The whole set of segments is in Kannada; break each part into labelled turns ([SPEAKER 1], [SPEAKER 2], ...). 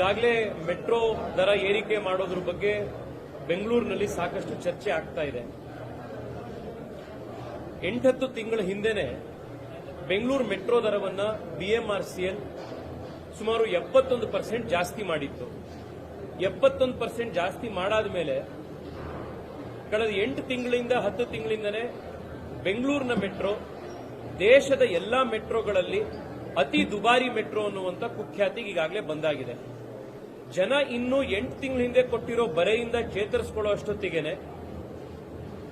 [SPEAKER 1] ಈಗಾಗಲೇ ಮೆಟ್ರೋ ದರ ಏರಿಕೆ ಮಾಡೋದ್ರ ಬಗ್ಗೆ ಬೆಂಗಳೂರಿನಲ್ಲಿ ಸಾಕಷ್ಟು ಚರ್ಚೆ ಆಗ್ತಾ ಇದೆ. ಎಂಟತ್ತು ತಿಂಗಳ ಹಿಂದೆನೆ ಬೆಂಗಳೂರು ಮೆಟ್ರೋ ದರವನ್ನ ಬಿಎಂಆರ್ಸಿಎಲ್ ಸುಮಾರು ಎಪ್ಪತ್ತೊಂದು ಪರ್ಸೆಂಟ್ ಜಾಸ್ತಿ ಮಾಡಿತ್ತು. ಎಪ್ಪತ್ತೊಂದು ಪರ್ಸೆಂಟ್ ಜಾಸ್ತಿ ಮಾಡಾದ ಮೇಲೆ ಕಳೆದ ಎಂಟು ತಿಂಗಳಿಂದ ಹತ್ತು ತಿಂಗಳಿಂದನೇ ಬೆಂಗಳೂರಿನ ಮೆಟ್ರೋ ದೇಶದ ಎಲ್ಲಾ ಮೆಟ್ರೋಗಳಲ್ಲಿ ಅತಿ ದುಬಾರಿ ಮೆಟ್ರೋ ಅನ್ನುವಂಥ ಕುಖ್ಯಾತಿಗೆ ಈಗಾಗಲೇ ಬಂದಾಗಿದೆ. ಜನ ಇನ್ನೂ ಎಂಟು ತಿಂಗಳ ಹಿಂದೆ ಕೊಟ್ಟಿರೋ ಬರೆಯಿಂದ ಚೇತರಿಸಿಕೊಳ್ಳೋ ಅಷ್ಟೊತ್ತಿಗೆನೆ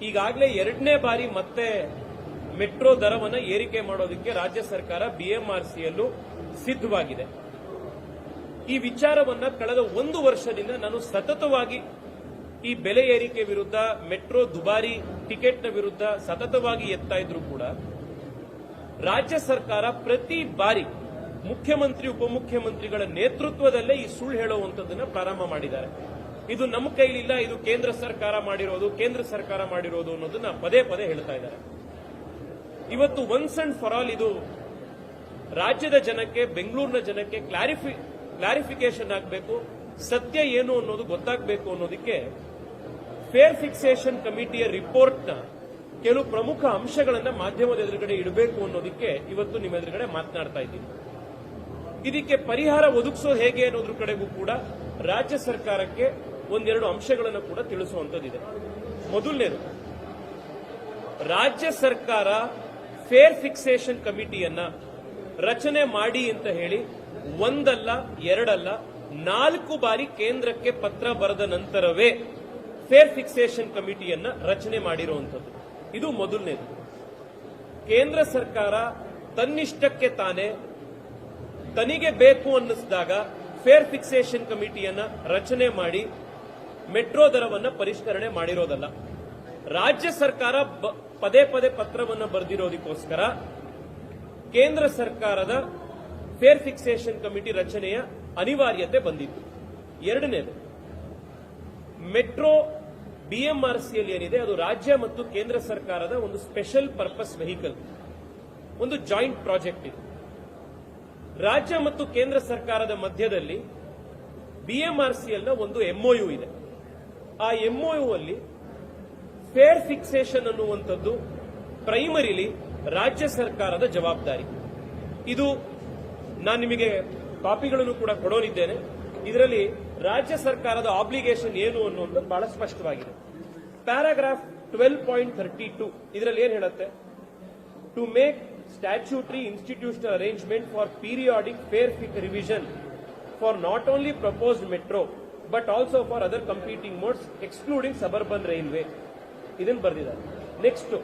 [SPEAKER 1] ಈಗಾಗಲೇ ಎರಡನೇ ಬಾರಿ ಮತ್ತೆ ಮೆಟ್ರೋ ದರವನ್ನು ಏರಿಕೆ ಮಾಡೋದಕ್ಕೆ ರಾಜ್ಯ ಸರ್ಕಾರ ಬಿಎಂಆರ್ಸಿಯಲ್ಲೂ ಸಿದ್ಧವಾಗಿದೆ. ಈ ವಿಚಾರವನ್ನ ಕಳೆದ ಒಂದು ವರ್ಷದಿಂದ ನಾನು ಸತತವಾಗಿ ಈ ಬೆಲೆ ಏರಿಕೆ ವಿರುದ್ಧ, ಮೆಟ್ರೋ ದುಬಾರಿ ಟಿಕೆಟ್ನ ವಿರುದ್ಧ ಸತತವಾಗಿ ಎತ್ತಾ ಇದ್ರು ಕೂಡ ರಾಜ್ಯ ಸರ್ಕಾರ ಪ್ರತಿ ಬಾರಿ ಮುಖ್ಯಮಂತ್ರಿ, ಉಪಮುಖ್ಯಮಂತ್ರಿಗಳ ನೇತೃತ್ವದಲ್ಲೇ ಈ ಸುಳ್ಳು ಹೇಳುವಂತದ್ದನ್ನ ಪ್ರಾರಂಭ ಮಾಡಿದ್ದಾರೆ. ಇದು ನಮ್ಮ ಕೈಲಿಲ್ಲ, ಇದು ಕೇಂದ್ರ ಸರ್ಕಾರ ಮಾಡಿರೋದು, ಕೇಂದ್ರ ಸರ್ಕಾರ ಮಾಡಿರೋದು ಅನ್ನೋದನ್ನ ಪದೇ ಪದೇ ಹೇಳ್ತಾ ಇದ್ದಾರೆ. ಇವತ್ತು ಒನ್ಸ್ ಅಂಡ್ ಫಾರ್ ಆಲ್ ಇದು ರಾಜ್ಯದ ಜನಕ್ಕೆ, ಬೆಂಗಳೂರಿನ ಜನಕ್ಕೆ ಕ್ಲಾರಿಫಿ ಕ್ಲಾರಿಫಿಕೇಶನ್ ಆಗಬೇಕು, ಸತ್ಯ ಏನು ಅನ್ನೋದು ಗೊತ್ತಾಗಬೇಕು ಅನ್ನೋದಕ್ಕೆ ಫೇರ್ ಫಿಕ್ಸೇಷನ್ ಕಮಿಟಿಯ ರಿಪೋರ್ಟ್ನ ಕೆಲವು ಪ್ರಮುಖ ಅಂಶಗಳನ್ನು ಮಾಧ್ಯಮದ ಎದುರುಗಡೆ ಇಡಬೇಕು ಅನ್ನೋದಕ್ಕೆ ಇವತ್ತು ನಿಮ್ಮ ಎದುರುಗಡೆ ಮಾತನಾಡ್ತಾ ಇದ್ದೀನಿ. ಇದಕ್ಕೆ ಪರಿಹಾರ ಒದಗಿಸೋ ಹೇಗೆ ಅನ್ನೋದ್ರ ಕಡೆಗೂ ಕೂಡ ರಾಜ್ಯ ಸರ್ಕಾರಕ್ಕೆ ಒಂದೆರಡು ಅಂಶಗಳನ್ನು ಕೂಡ ತಿಳಿಸುವಂತದ್ದಿದೆ ಮೊದಲನೇದು, ರಾಜ್ಯ ಸರ್ಕಾರ ಫೇರ್ ಫಿಕ್ಸೇಷನ್ ಕಮಿಟಿಯನ್ನ ರಚನೆ ಮಾಡಿ ಅಂತ ಹೇಳಿ ಒಂದಲ್ಲ, ಎರಡಲ್ಲ, ನಾಲ್ಕು ಬಾರಿ ಕೇಂದ್ರಕ್ಕೆ ಪತ್ರ ಬರೆದ ನಂತರವೇ ಫೇರ್ ಫಿಕ್ಸೇಷನ್ ಕಮಿಟಿಯನ್ನ ರಚನೆ ಮಾಡಿರುವಂತದ್ದು ಇದು ಮೊದಲನೇದು. ಕೇಂದ್ರ ಸರ್ಕಾರ ತನ್ನಿಷ್ಟಕ್ಕೆ ತಾನೇ ತನಿಗೆ ಬೇಕು ಅನ್ನಿಸಿದಾಗ ಫೇರ್ ಫಿಕ್ಸೇಷನ್ ಕಮಿಟಿಯನ್ನ ರಚನೆ ಮಾಡಿ ಮೆಟ್ರೋ ದರವನ್ನು ಪರಿಷ್ಕರಣೆ ಮಾಡಿರೋದಲ್ಲ. ರಾಜ್ಯ ಸರ್ಕಾರ ಪದೇ ಪದೇ ಪತ್ರವನ್ನು ಬರೆದಿರೋದಕ್ಕೋಸ್ಕರ ಕೇಂದ್ರ ಸರ್ಕಾರದ ಫೇರ್ ಫಿಕ್ಸೇಷನ್ ಕಮಿಟಿ ರಚನೆಯ ಅನಿವಾರ್ಯತೆ ಬಂದಿತ್ತು. ಎರಡನೇದು ಮೆಟ್ರೋ ಬಿಎಂಆರ್ಸಿಯಲ್ಲಿ ಏನಿದೆ, ಅದು ರಾಜ್ಯ ಮತ್ತು ಕೇಂದ್ರ ಸರ್ಕಾರದ ಒಂದು ಸ್ಪೆಷಲ್ ಪರ್ಪಸ್ ವೆಹಿಕಲ್ ಒಂದು ಜಾಯಿಂಟ್ ಪ್ರಾಜೆಕ್ಟ್ ಇದು. ರಾಜ್ಯ ಮತ್ತು ಕೇಂದ್ರ ಸರ್ಕಾರದ ಮಧ್ಯದಲ್ಲಿ ಬಿಎಂಆರ್ಸಿಎಲ್ನ ಒಂದು ಎಂಒಯು ಇದೆ. ಆ ಎಂಒಯು ಅಲ್ಲಿ ಫೇರ್ ಫಿಕ್ಸೇಷನ್ ಅನ್ನುವಂಥದ್ದು ಪ್ರೈಮರಿಲಿ ರಾಜ್ಯ ಸರ್ಕಾರದ ಜವಾಬ್ದಾರಿ. ಇದು ನಾನು ನಿಮಗೆ ಕಾಪಿಗಳನ್ನು ಕೂಡ ಕೊಡೋನಿದ್ದೇನೆ. ಇದರಲ್ಲಿ ರಾಜ್ಯ ಸರ್ಕಾರದ ಆಬ್ಲಿಗೇಷನ್ ಏನು ಅನ್ನುವಂಥದ್ದು ಬಹಳ ಸ್ಪಷ್ಟವಾಗಿದೆ. Paragraph twelve point thirty two ಇದರಲ್ಲಿ ಏನ್ ಹೇಳುತ್ತೆ? To make statutory institutional arrangement for periodic fare fix revision for not only metro metro but also for other competing modes suburban railway ಇದನ್ನು ಬರೆದಿದ್ದಾರೆ. ನೆಕ್ಸ್ಟ್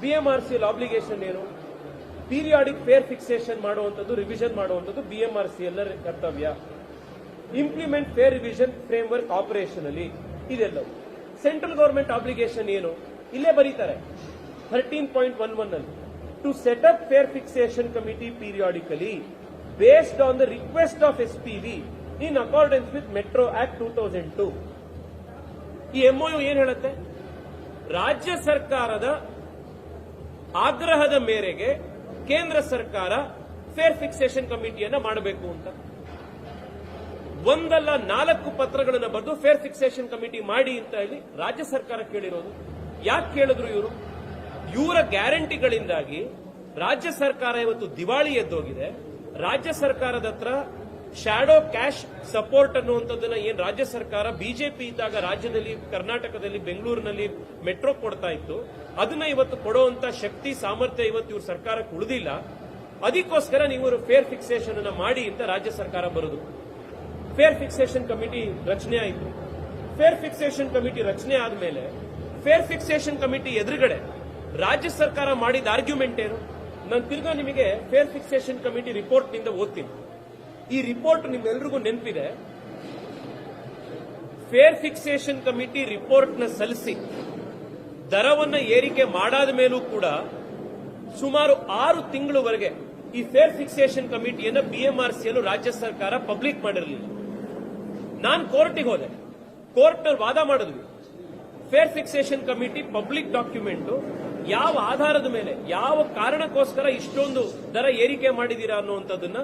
[SPEAKER 1] ಬಿಎಂಆರ್ಸಿಎಲ್ ಆಬ್ಲಿಗೇಷನ್ ಏನು? ಪೀರಿಯಾಡಿಕ್ ಫೇರ್ ಫಿಕ್ಸೇಷನ್ ಮಾಡುವಂಥದ್ದು ರಿವಿಷನ್ ಮಾಡುವಂಥದ್ದು ಬಿ ಎಂ ಆರ್ ಬಿಎಂಆರ್ಸಿಎಲ್ ಕರ್ತವ್ಯ. Implement fare revision framework ಅಲ್ಲಿ ಇದೆಲ್ಲವು. ಸೆಂಟ್ರಲ್ ಗವರ್ಮೆಂಟ್ ಆಬ್ಲಿಗೇಷನ್ ಏನು? ಇಲ್ಲೇ ಬರೀತಾರೆ. ಥರ್ಟೀನ್ ಪಾಯಿಂಟ್ ಒನ್ ಒನ್ ಅಲ್ಲಿ. To set up fare fixation committee periodically based on the request of SPV in accordance with Metro Act metro act two thousand two ಈ ಎಂಒಯು ಏನ್ ಹೇಳುತ್ತೆ? ರಾಜ್ಯ ಸರ್ಕಾರದ ಆಗ್ರಹದ ಮೇರೆಗೆ ಕೇಂದ್ರ ಸರ್ಕಾರ ಫೇರ್ ಫಿಕ್ಸೇಷನ್ ಕಮಿಟಿಯನ್ನ ಮಾಡಬೇಕು ಅಂತ. ಒಂದಲ್ಲ ನಾಲ್ಕು ಪತ್ರಗಳನ್ನು ಬರೆದು ಫೇರ್ ಫಿಕ್ಸೇಷನ್ ಕಮಿಟಿ ಮಾಡಿ ಅಂತ ಹೇಳಿ ರಾಜ್ಯ ಸರ್ಕಾರ ಕೇಳಿರೋದು. ಯಾಕೆ ಕೇಳಿದ್ರು ಇವರು? ಇವರ ಗ್ಯಾರಂಟಿಗಳಿಂದಾಗಿ ರಾಜ್ಯ ಸರ್ಕಾರ ಇವತ್ತು ದಿವಾಳಿ ಎದ್ದೋಗಿದೆ. ರಾಜ್ಯ ಸರ್ಕಾರದ ಹತ್ರ ಶಾಡೋ ಕ್ಯಾಶ್ ಸಪೋರ್ಟ್ ಅನ್ನುವಂಥದ್ದನ್ನ ಏನ್ ರಾಜ್ಯ ಸರ್ಕಾರ ಬಿಜೆಪಿ ಇದ್ದಾಗ ರಾಜ್ಯದಲ್ಲಿ, ಕರ್ನಾಟಕದಲ್ಲಿ, ಬೆಂಗಳೂರಿನಲ್ಲಿ ಮೆಟ್ರೋ ಕೊಡ್ತಾ ಇತ್ತು. ಅದನ್ನ ಇವತ್ತು ಕೊಡುವಂತ ಶಕ್ತಿ, ಸಾಮರ್ಥ್ಯ ಇವತ್ತು ಇವ್ರ ಸರ್ಕಾರಕ್ಕೆ ಉಳಿದಿಲ್ಲ. ಅದಕ್ಕೋಸ್ಕರ ನೀವು ಫೇರ್ ಫಿಕ್ಸೇಷನ್ ಅನ್ನ ಮಾಡಿ ಅಂತ ರಾಜ್ಯ ಸರ್ಕಾರ ಬರುದು. ಫೇರ್ ಫಿಕ್ಸೇಷನ್ ಕಮಿಟಿ ರಚನೆ ಆಯಿತು. ಫೇರ್ ಫಿಕ್ಸೇಷನ್ ಕಮಿಟಿ ರಚನೆ ಆದ್ಮೇಲೆ ಫೇರ್ ಫಿಕ್ಸೇಷನ್ ಕಮಿಟಿ ಎದುರುಗಡೆ ರಾಜ್ಯ ಸರ್ಕಾರ ಮಾಡಿದ ಆರ್ಗ್ಯುಮೆಂಟ್ ಏನು? ನಾನು ತಿರ್ಗಾ ನಿಮಗೆ ಫೇರ್ ಫಿಕ್ಸೇಷನ್ ಕಮಿಟಿ ರಿಪೋರ್ಟ್ನಿಂದ ಓದ್ತೀನಿ. ಈ ರಿಪೋರ್ಟ್ ನಿಮ್ಮೆಲ್ರಿಗೂ ನೆನಪಿದೆ. ಫೇರ್ ಫಿಕ್ಸೇಷನ್ ಕಮಿಟಿ ರಿಪೋರ್ಟ್ನ ಸಲ್ಲಿಸಿ, ದರವನ್ನು ಏರಿಕೆ ಮಾಡಾದ ಮೇಲೂ ಕೂಡ ಸುಮಾರು ಆರು ತಿಂಗಳವರೆಗೆ ಈ ಫೇರ್ ಫಿಕ್ಸೇಷನ್ ಕಮಿಟಿಯನ್ನು ಬಿಎಂಆರ್ಸಿಯಲ್ಲೂ ರಾಜ್ಯ ಸರ್ಕಾರ ಪಬ್ಲಿಕ್ ಮಾಡಿರಲಿಲ್ಲ. ನಾನು ಕೋರ್ಟಿಗೆ ಹೋದೆ. ಕೋರ್ಟ್ನಲ್ಲಿ ವಾದ ಮಾಡಿದ್ವಿ. Fare fixation committee public document ಯಾವ ಆಧಾರದ ಮೇಲೆ, ಯಾವ ಕಾರಣಕ್ಕೋಸ್ಕರ ಇಷ್ಟೊಂದು ದರ ಏರಿಕೆ ಮಾಡಿದೀರಾ ಅನ್ನುವಂಥದ್ದನ್ನ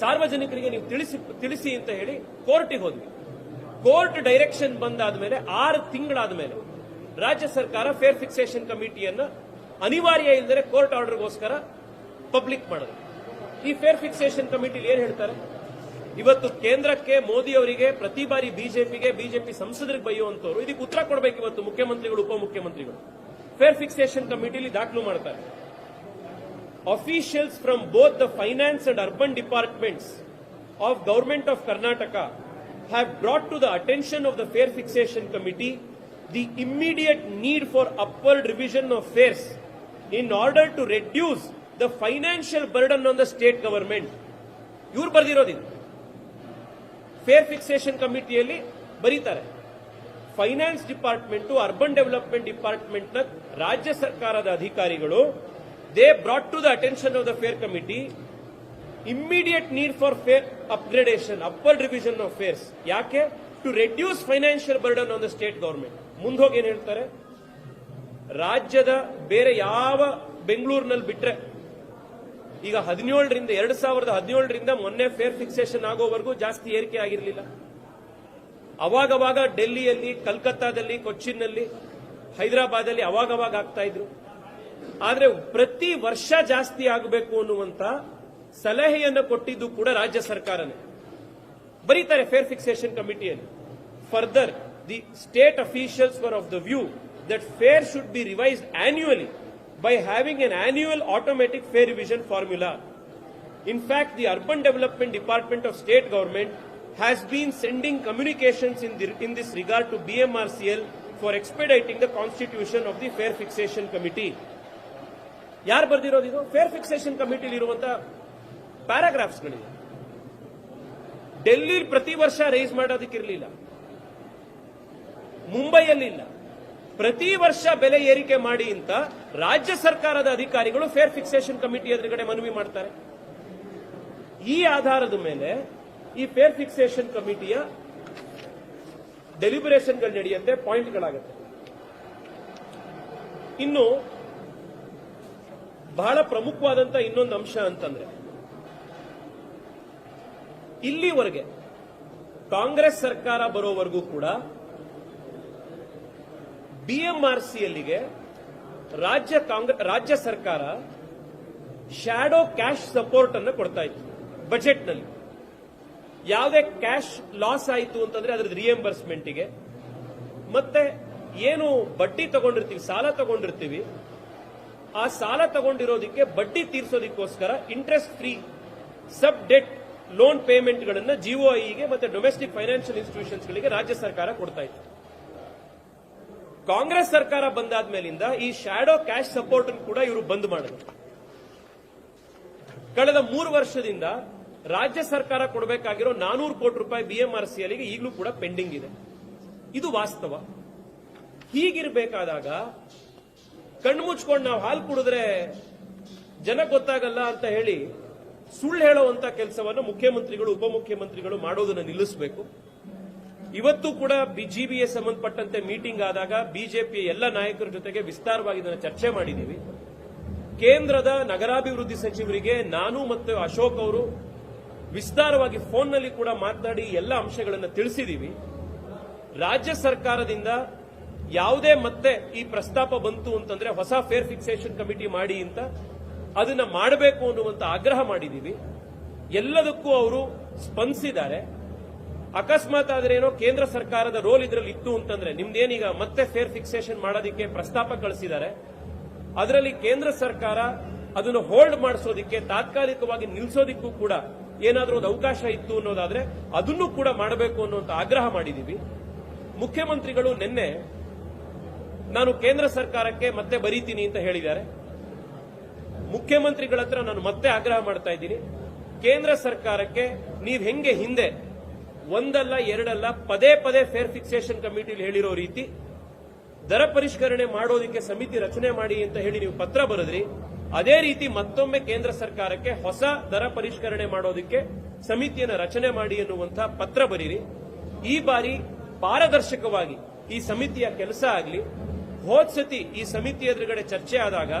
[SPEAKER 1] ಸಾರ್ವಜನಿಕರಿಗೆ ನೀವು ತಿಳಿಸಿ ತಿಳಿಸಿ ಅಂತ ಹೇಳಿ ಕೋರ್ಟಿಗೆ ಹೋದ್ವಿ. ಕೋರ್ಟ್ ಡೈರೆಕ್ಷನ್ ಬಂದಾದ್ಮೇಲೆ ಆರು ತಿಂಗಳಾದ ಮೇಲೆ ರಾಜ್ಯ ಸರ್ಕಾರ ಫೇರ್ ಫಿಕ್ಸೇಷನ್ ಕಮಿಟಿಯನ್ನ ಅನಿವಾರ್ಯ ಇಲ್ಲದೆ ಕೋರ್ಟ್ ಆರ್ಡರ್ಗೋಸ್ಕರ ಪಬ್ಲಿಕ್ ಮಾಡಿದ್ರು. ಈ ಫೇರ್ ಫಿಕ್ಸೇಷನ್ ಕಮಿಟಿಲಿ ಏನ್ ಹೇಳ್ತಾರೆ? ಇವತ್ತು ಕೇಂದ್ರಕ್ಕೆ ಮೋದಿ ಅವರಿಗೆ ಪ್ರತಿ ಬಾರಿ ಬಿಜೆಪಿಗೆ, ಬಿಜೆಪಿ ಸಂಸದರಿಗೆ ಬೈಯುವಂತವ್ರು ಇದಕ್ಕೆ ಉತ್ತರ ಕೊಡಬೇಕು ಇವತ್ತು ಮುಖ್ಯಮಂತ್ರಿಗಳು, ಉಪಮುಖ್ಯಮಂತ್ರಿಗಳು. ಫೇರ್ ಫಿಕ್ಸೇಷನ್ ಕಮಿಟಿಲಿ ದಾಖಲು ಮಾಡ್ತಾರೆ. Officials from both the finance and urban departments of government of Karnataka have brought to the attention of the fare fixation committee the immediate need for upward revision of fares in order to reduce the financial burden on the state government ಇವ್ರು ಬರೆದಿರೋದಿಲ್ಲ ಫೇರ್ ಫಿಕ್ಸೇಷನ್ ಕಮಿಟಿಯಲ್ಲಿ ಬರೀತಾರೆ. ಫೈನಾನ್ಸ್ ಡಿಪಾರ್ಟ್ಮೆಂಟ್, ಅರ್ಬನ್ ಡೆವಲಪ್ಮೆಂಟ್ ಡಿಪಾರ್ಟ್ಮೆಂಟ್ನ ರಾಜ್ಯ ಸರ್ಕಾರದ ಅಧಿಕಾರಿಗಳು, they brought to the attention of the fare committee, immediate need for fare upgradation, upper revision of fares. ಯಾಕೆ? To reduce financial burden on the state government ಮುಂದೋಗಿ ಏನ್ ಹೇಳ್ತಾರೆ? ರಾಜ್ಯದ ಬೇರೆ ಯಾವ ಬೆಂಗಳೂರಿನಲ್ಲಿ ಬಿಟ್ರೆ, ಈಗ ಹದಿನೇಳರಿಂದ ಎರಡ್ ಸಾವಿರದ ಹದಿನೇಳರಿಂದ ಮೊನ್ನೆ ಫೇರ್ ಫಿಕ್ಸೇಷನ್ ಆಗೋವರೆಗೂ ಜಾಸ್ತಿ ಏರಿಕೆ ಆಗಿರಲಿಲ್ಲ. ಅವಾಗವಾಗ ಡೆಲ್ಲಿಯಲ್ಲಿ ಕಲ್ಕತ್ತಾದಲ್ಲಿ ಕೊಚ್ಚಿನ್ನಲ್ಲಿ ಹೈದರಾಬಾದಲ್ಲಿ ಅವಾಗವಾಗ ಆಗ್ತಾ ಇದ್ರು. ಆದ್ರೆ ಪ್ರತಿ ವರ್ಷ ಜಾಸ್ತಿ ಆಗಬೇಕು ಅನ್ನುವಂತ ಸಲಹೆಯನ್ನು ಕೊಟ್ಟಿದ್ದು ಕೂಡ ರಾಜ್ಯ ಸರ್ಕಾರನೇ. ಬರೀತಾರೆ fare fixation ಕಮಿಟಿಯಲ್ಲಿ further the state officials were of the view that fare should be revised annually by having an annual automatic fare revision formula fact, the Urban Development Department of State Government has been sending communications in, the, in this regard to BMRCL for expediting the constitution of the Fair Fixation Committee. ಯಾರು ಬರ್ದಿರೋದು ಇದು? ಫೇರ್ ಫಿಕ್ಸೇಷನ್ ಕಮಿಟಿಲಿ ಇರುವಂತಹ ಪ್ಯಾರಾಗ್ರಾಫ್ಸ್ಗಳಿವೆ ಡೆಲ್ಲಿ ಪ್ರತಿ ವರ್ಷ ರೈಸ್ ಮಾಡೋದಕ್ಕಿರಲಿಲ್ಲ ಮುಂಬೈಯಲ್ಲಿ ಇಲ್ಲ. ಪ್ರತಿ ವರ್ಷ ಬೆಲೆ ಏರಿಕೆ ಮಾಡಿ ಅಂತ ರಾಜ್ಯ ಸರ್ಕಾರದ ಅಧಿಕಾರಿಗಳು ಫೇರ್ ಫಿಕ್ಸೇಷನ್ ಕಮಿಟಿ ಎದುರುಗಡೆ ಮನವಿ ಮಾಡ್ತಾರೆ. ಈ ಆಧಾರದ ಮೇಲೆ ಈ ಫೇರ್ ಫಿಕ್ಸೇಷನ್ ಕಮಿಟಿಯ ಡೆಲಿಬರೇಷನ್ಗಳು ನಡೆಯುತ್ತೆ ಪಾಯಿಂಟ್ಗಳಾಗುತ್ತೆ ಇನ್ನು ಬಹಳ ಪ್ರಮುಖವಾದಂತ ಇನ್ನೊಂದು ಅಂಶ ಅಂತಂದ್ರೆ, ಇಲ್ಲಿವರೆಗೆ ಕಾಂಗ್ರೆಸ್ ಸರ್ಕಾರ ಬರೋವರೆಗೂ ಕೂಡ ಬಿಎಂಆರ್ಸಿಎಲ್ಗೆ ರಾಜ್ಯ ರಾಜ್ಯ ಸರ್ಕಾರ ಶ್ಯಾಡೋ ಕ್ಯಾಶ್ ಸಪೋರ್ಟ್ ಅನ್ನು ಕೊಡ್ತಾ ಇತ್ತು ಬಜೆಟ್ನಲ್ಲಿ ಯಾವುದೇ ಕ್ಯಾಶ್ ಲಾಸ್ ಆಯಿತು ಅಂತಂದ್ರೆ ಅದ್ರದ್ದು ರಿಯಂಬರ್ಸ್ಮೆಂಟ್ಗೆ ಮತ್ತೆ ಏನು ಬಡ್ಡಿ ತಗೊಂಡಿರ್ತೀವಿ, ಸಾಲ ತಗೊಂಡಿರ್ತೀವಿ, ಆ ಸಾಲ ತಗೊಂಡಿರೋದಕ್ಕೆ ಬಡ್ಡಿ ತೀರಿಸೋದಕ್ಕೋಸ್ಕರ interest free sub debt loan ಪೇಮೆಂಟ್ಗಳನ್ನು ಜಿಒಐಗೆ ಮತ್ತೆ ಡೊಮೆಸ್ಟಿಕ್ ಫೈನಾನ್ಷಿಯಲ್ ಇನ್ಸ್ಟಿಟ್ಯೂಷನ್ಸ್ಗಳಿಗೆ ರಾಜ್ಯ ಸರ್ಕಾರ ಕೊಡ್ತಾ ಇತ್ತು. ಕಾಂಗ್ರೆಸ್ ಸರ್ಕಾರ ಬಂದಾದ ಮೇಲಿಂದ ಈ ಶ್ಯಾಡೋ ಕ್ಯಾಶ್ ಸಪೋರ್ಟ್ ಕೂಡ ಇವರು ಬಂದ್ ಮಾಡಿದ್ರು. ಕಳೆದ ಮೂರು ವರ್ಷದಿಂದ ರಾಜ್ಯ ಸರ್ಕಾರ ಕೊಡಬೇಕಾಗಿರೋ ನಾನೂರು ಕೋಟಿ ರೂಪಾಯಿ ಬಿಎಂಆರ್ಸಿಎಲ್ಗೆ ಈಗಲೂ ಕೂಡ ಪೆಂಡಿಂಗ್ ಇದೆ. ಇದು ವಾಸ್ತವ. ಹೀಗಿರಬೇಕಾದಾಗ ಕಣ್ಮುಚ್ಕೊಂಡು ನಾವು ಹಾಲು ಕುಡಿದ್ರೆ ಜನ ಗೊತ್ತಾಗಲ್ಲ ಅಂತ ಹೇಳಿ ಸುಳ್ಳು ಹೇಳುವಂತ ಕೆಲಸವನ್ನು ಮುಖ್ಯಮಂತ್ರಿಗಳು, ಉಪಮುಖ್ಯಮಂತ್ರಿಗಳು ಮಾಡೋದನ್ನ ನಿಲ್ಲಿಸಬೇಕು. ಇವತ್ತು ಕೂಡ ಬಿಜಿಬಿಗೆ ಸಂಬಂಧಪಟ್ಟಂತೆ ಮೀಟಿಂಗ್ ಆದಾಗ ಬಿಜೆಪಿಯ ಎಲ್ಲ ನಾಯಕರ ಜೊತೆಗೆ ವಿಸ್ತಾರವಾಗಿ ಇದನ್ನು ಚರ್ಚೆ ಮಾಡಿದ್ದೀವಿ ಕೇಂದ್ರದ ನಗರಾಭಿವೃದ್ಧಿ ಸಚಿವರಿಗೆ ನಾನು ಮತ್ತು ಅಶೋಕ್ ಅವರು ವಿಸ್ತಾರವಾಗಿ ಫೋನ್ನಲ್ಲಿ ಕೂಡ ಮಾತನಾಡಿ ಎಲ್ಲ ಅಂಶಗಳನ್ನು ತಿಳಿಸಿದ್ದೀವಿ ರಾಜ್ಯ ಸರ್ಕಾರದಿಂದ ಯಾವುದೇ ಮತ್ತೆ ಈ ಪ್ರಸ್ತಾಪ ಬಂತು ಅಂತಂದ್ರೆ ಹೊಸ ಫೇರ್ ಫಿಕ್ಸೇಷನ್ ಕಮಿಟಿ ಮಾಡಿ ಅಂತ ಅದನ್ನ ಮಾಡಬೇಕು ಅನ್ನುವಂತ ಆಗ್ರಹ ಮಾಡಿದ್ದೀವಿ ಎಲ್ಲದಕ್ಕೂ ಅವರು ಸ್ಪಂದಿಸಿದ್ದಾರೆ. ಅಕಸ್ಮಾತ್ ಆದ್ರೆ ಏನೋ ಕೇಂದ್ರ ಸರ್ಕಾರದ ರೋಲ್ ಇದರಲ್ಲಿ ಇತ್ತು ಅಂತಂದ್ರೆ ನಿಮ್ದೇನೀಗ ಮತ್ತೆ ಫೇರ್ ಫಿಕ್ಸೇಷನ್ ಮಾಡೋದಿಕ್ಕೆ ಪ್ರಸ್ತಾಪ ಕಳಿಸಿದ್ದಾರೆ. ಅದರಲ್ಲಿ ಕೇಂದ್ರ ಸರ್ಕಾರ ಅದನ್ನು ಹೋಲ್ಡ್ ಮಾಡಿಸೋದಿಕ್ಕೆ ತಾತ್ಕಾಲಿಕವಾಗಿ ನಿಲ್ಲಿಸೋದಿಕ್ಕೂ ಕೂಡ ಏನಾದರೂ ಒಂದು ಅವಕಾಶ ಇತ್ತು ಅನ್ನೋದಾದ್ರೆ ಅದನ್ನು ಕೂಡ ಮಾಡಬೇಕು ಅನ್ನುವಂತ ಆಗ್ರಹ ಮಾಡಿದ್ದೀವಿ ಮುಖ್ಯಮಂತ್ರಿಗಳು ನಿನ್ನೆ ನಾನು ಕೇಂದ್ರ ಸರ್ಕಾರಕ್ಕೆ ಮತ್ತೆ ಬರೀತೀನಿ ಅಂತ ಹೇಳಿದ್ದಾರೆ. ಮುಖ್ಯಮಂತ್ರಿಗಳ ಹತ್ರ ನಾನು ಮತ್ತೆ ಆಗ್ರಹ ಮಾಡ್ತಾ ಇದ್ದೀನಿ. ಕೇಂದ್ರ ಸರ್ಕಾರಕ್ಕೆ ನೀವು ಹೆಂಗೆ ಹಿಂದೆ ಒಂದಲ್ಲ ಎರಡಲ್ಲ ಪದೇ ಪದೇ ಫೇರ್ ಫಿಕ್ಸೇಷನ್ ಕಮಿಟಿಲಿ ಹೇಳಿರೋ ರೀತಿ ದರ ಪರಿಷ್ಕರಣೆ ಮಾಡೋದಕ್ಕೆ ಸಮಿತಿ ರಚನೆ ಮಾಡಿ ಅಂತ ಹೇಳಿ ನೀವು ಪತ್ರ ಬರೆದ್ರಿ ಅದೇ ರೀತಿ ಮತ್ತೊಮ್ಮೆ ಕೇಂದ್ರ ಸರ್ಕಾರಕ್ಕೆ ಹೊಸ ದರ ಪರಿಷ್ಕರಣೆ ಮಾಡೋದಕ್ಕೆ ಸಮಿತಿಯನ್ನು ರಚನೆ ಮಾಡಿ ಎನ್ನುವಂತಹ ಪತ್ರ ಬರೀರಿ. ಈ ಬಾರಿ ಪಾರದರ್ಶಕವಾಗಿ ಈ ಸಮಿತಿಯ ಕೆಲಸ ಆಗಲಿ, ಹೋದ್ ಸತಿ ಈ ಸಮಿತಿ ಎದುರುಗಡೆ ಚರ್ಚೆ ಆದಾಗ